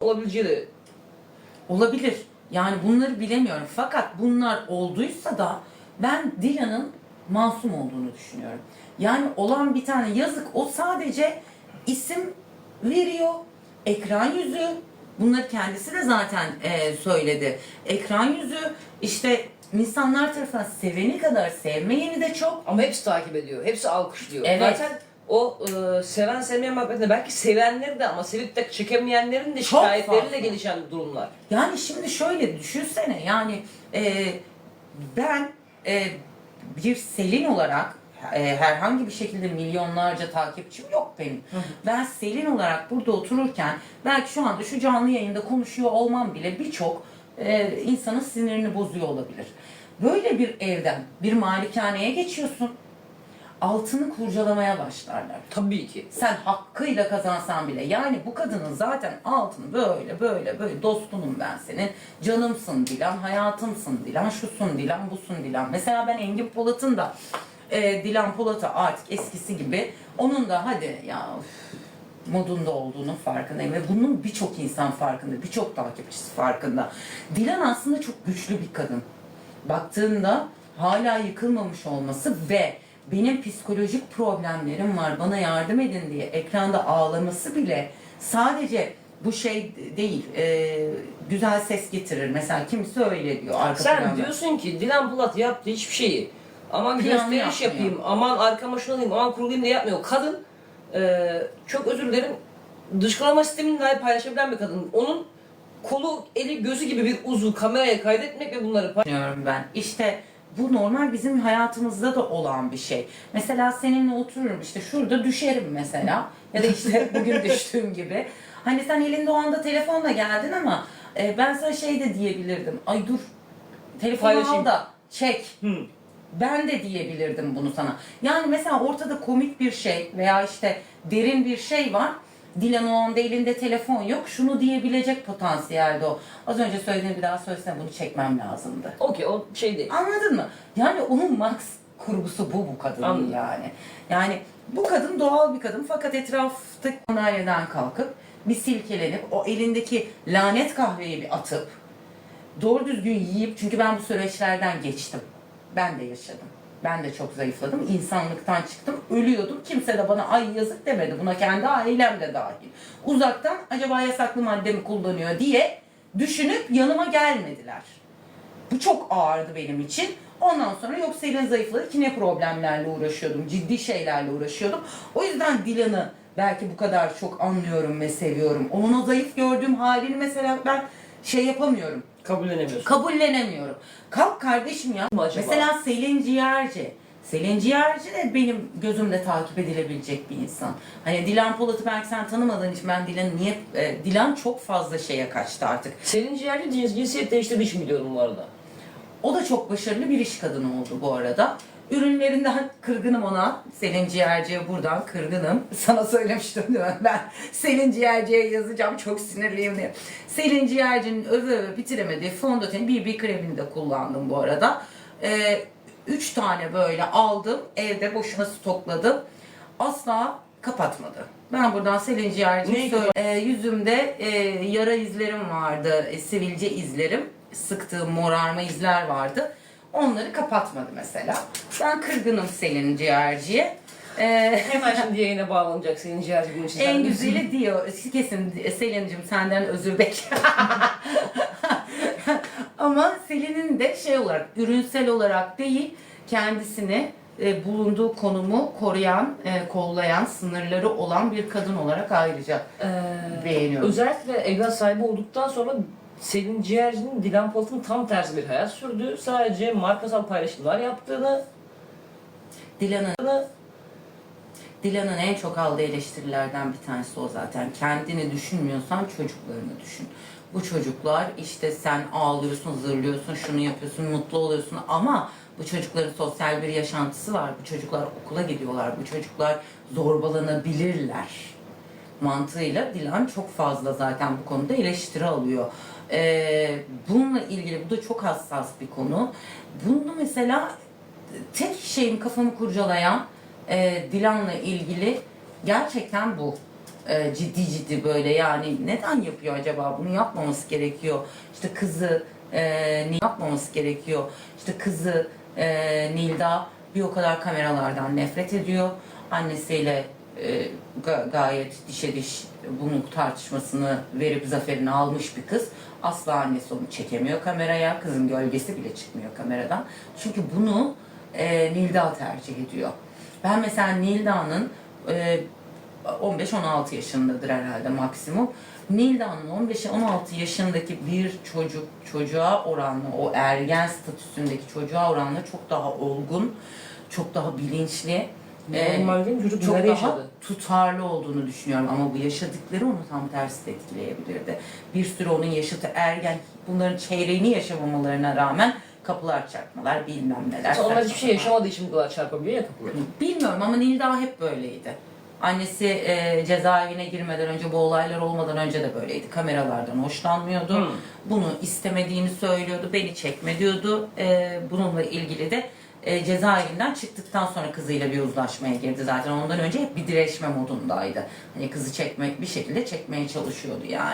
olabileceği de Olabilir. Yani bunları bilemiyorum. Fakat bunlar olduysa da ben Dilan'ın masum olduğunu düşünüyorum. Yani olan bir tane yazık o sadece isim veriyor. Ekran yüzü. Bunları kendisi de zaten e, söyledi. Ekran yüzü işte insanlar tarafından seveni kadar sevmeyeni de çok. ama hepsi takip ediyor. Hepsi alkışlıyor. Evet. Zaten o e, seven sevmeyen muhabbetinde belki sevenleri de ama sevip de çekemeyenlerin de Çok şikayetleriyle fazla. gelişen durumlar. Yani şimdi şöyle düşünsene yani e, ben e, bir Selin olarak e, herhangi bir şekilde milyonlarca takipçim yok benim. Ben Selin olarak burada otururken belki şu anda şu canlı yayında konuşuyor olmam bile birçok e, insanın sinirini bozuyor olabilir. Böyle bir evden bir malikaneye geçiyorsun. Altını kurcalamaya başlarlar. Tabii ki. sen hakkıyla kazansan bile yani bu kadının zaten altını böyle böyle böyle dostunum ben senin canımsın Dilan hayatımsın Dilan şusun Dilan busun Dilan. Mesela ben Engin Polat'ın da e, Dilan Polat'ı artık eskisi gibi onun da hadi ya üf, modunda olduğunun farkındayım. Ve bunun birçok insan farkında birçok takipçisi farkında. Dilan aslında çok güçlü bir kadın. Baktığında hala yıkılmamış olması ve benim psikolojik problemlerim var bana yardım edin diye ekranda ağlaması bile sadece bu şey değil e, güzel ses getirir mesela kimse öyle diyor arka Sen planda. diyorsun ki Dilan Polat yaptı hiçbir şeyi. Aman Planlı gösteriş yapmıyor. yapayım, aman arkama şunu alayım, aman kurulayım diye yapmıyor. Kadın e, çok özür dilerim dışkılama sistemini dahi paylaşabilen bir kadın. Onun kolu, eli, gözü gibi bir uzu kameraya kaydetmek ve bunları pay- düşünüyorum ben. İşte bu normal bizim hayatımızda da olan bir şey. Mesela seninle otururum işte şurada düşerim mesela. Ya da işte bugün düştüğüm gibi. Hani sen elinde o anda telefonla geldin ama e, ben sana şey de diyebilirdim. Ay dur telefonu Paylaşayım. al da çek. Hı. Ben de diyebilirdim bunu sana. Yani mesela ortada komik bir şey veya işte derin bir şey var. Dilan o anda elinde telefon yok. Şunu diyebilecek potansiyelde o. Az önce söylediğim bir daha söylesene bunu çekmem lazımdı. Okey o şey değil. Anladın mı? Yani onun max kurgusu bu bu kadının Anladım. yani. Yani bu kadın doğal bir kadın fakat etraftaki sandalyeden kalkıp bir silkelenip o elindeki lanet kahveyi bir atıp doğru düzgün yiyip çünkü ben bu süreçlerden geçtim. Ben de yaşadım. Ben de çok zayıfladım. İnsanlıktan çıktım. Ölüyordum. Kimse de bana ay yazık demedi. Buna kendi ailem de dahil. Uzaktan acaba yasaklı madde mi kullanıyor diye düşünüp yanıma gelmediler. Bu çok ağırdı benim için. Ondan sonra yok Selin zayıfladı ki ne problemlerle uğraşıyordum. Ciddi şeylerle uğraşıyordum. O yüzden Dilan'ı belki bu kadar çok anlıyorum ve seviyorum. Onun o zayıf gördüğüm halini mesela ben şey yapamıyorum. Kabullenemiyorsun. Kabullenemiyorum. Kalk kardeşim ya. Acaba? Mesela Selin Ciğerci. Selin Ciğerci de benim gözümde takip edilebilecek bir insan. Hani Dilan Polat'ı belki sen tanımadığın için ben Dilan'ı niye... e, Dilan çok fazla şeye kaçtı artık. Senin ciğerli cins, cinsiyet değiştirdiği için biliyorum bu arada. O da çok başarılı bir iş kadını oldu bu arada. Ürünlerinden kırgınım ona. Selin Ciğerci'ye buradan kırgınım. Sana söylemiştim değil mi? Ben Selin Ciğerci'ye yazacağım çok sinirliyim diye. Selin Ciğerci'nin öve öve bitiremediği fondöteni BB kremini de kullandım bu arada. Ee, üç tane böyle aldım. Evde boşuna stokladım. Asla kapatmadı. Ben buradan Selin Ciğerci'ye söylüyorum. Ee, yüzümde e, yara izlerim vardı. E, sivilce izlerim. Sıktığım morarma izler vardı. Onları kapatmadı mesela. Ben kırgınım Selin Ciğerci'ye. Ee, Hemen şimdi yayına bağlanacak senin ciğerci gün için. en güzeli diyor. Kesin Selin'cim senden özür bek. Ama Selin'in de şey olarak, ürünsel olarak değil, kendisini e, bulunduğu konumu koruyan, e, kollayan, sınırları olan bir kadın olarak ayrıca Ee, beğeniyorum. Özellikle evlat sahibi olduktan sonra Selin Ciğerci'nin Dilan Polat'ın tam tersi bir hayat sürdüğü, sadece markasal paylaşımlar yaptığını, Dilan'ın Dilan'ın en çok aldığı eleştirilerden bir tanesi o zaten. Kendini düşünmüyorsan çocuklarını düşün. Bu çocuklar işte sen ağlıyorsun, zırlıyorsun, şunu yapıyorsun, mutlu oluyorsun ama bu çocukların sosyal bir yaşantısı var. Bu çocuklar okula gidiyorlar. Bu çocuklar zorbalanabilirler. Mantığıyla Dilan çok fazla zaten bu konuda eleştiri alıyor. Ee, bununla ilgili bu da çok hassas bir konu. Bunu mesela tek şeyim kafamı kurcalayan e, Dilan'la ilgili gerçekten bu. e, ciddi ciddi böyle yani neden yapıyor acaba bunu yapmaması gerekiyor işte kızı e, ne yapmaması gerekiyor işte kızı e, Nilda bir o kadar kameralardan nefret ediyor annesiyle ga- gayet dişe diş bunun tartışmasını verip zaferini almış bir kız. Asla annesi onu çekemiyor kameraya kızın gölgesi bile çıkmıyor kameradan. Çünkü bunu e, Nilda tercih ediyor. Ben mesela Nilda'nın e, 15-16 yaşındadır herhalde maksimum. Nilda'nın 15-16 yaşındaki bir çocuk çocuğa oranla o ergen statüsündeki çocuğa oranla çok daha olgun, çok daha bilinçli, Normal değil mi? Çocuk çok daha yaşadı? tutarlı olduğunu düşünüyorum ama bu yaşadıkları onu tam tersi de etkileyebilirdi. Bir sürü onun yaşıtı ergen bunların çeyreğini yaşamamalarına rağmen kapılar çarpmalar bilmem neler. Onlar hiçbir şey sapan. yaşamadığı için bu kadar çarpabiliyor ya kapıları. Bilmiyorum ama Nilda hep böyleydi. Annesi e, cezaevine girmeden önce bu olaylar olmadan önce de böyleydi. Kameralardan hoşlanmıyordu. Hmm. Bunu istemediğini söylüyordu. Beni çekme diyordu. E, bununla ilgili de e, cezaevinden çıktıktan sonra kızıyla bir uzlaşmaya girdi zaten. Ondan önce hep bir direşme modundaydı. Hani kızı çekmek bir şekilde çekmeye çalışıyordu yani.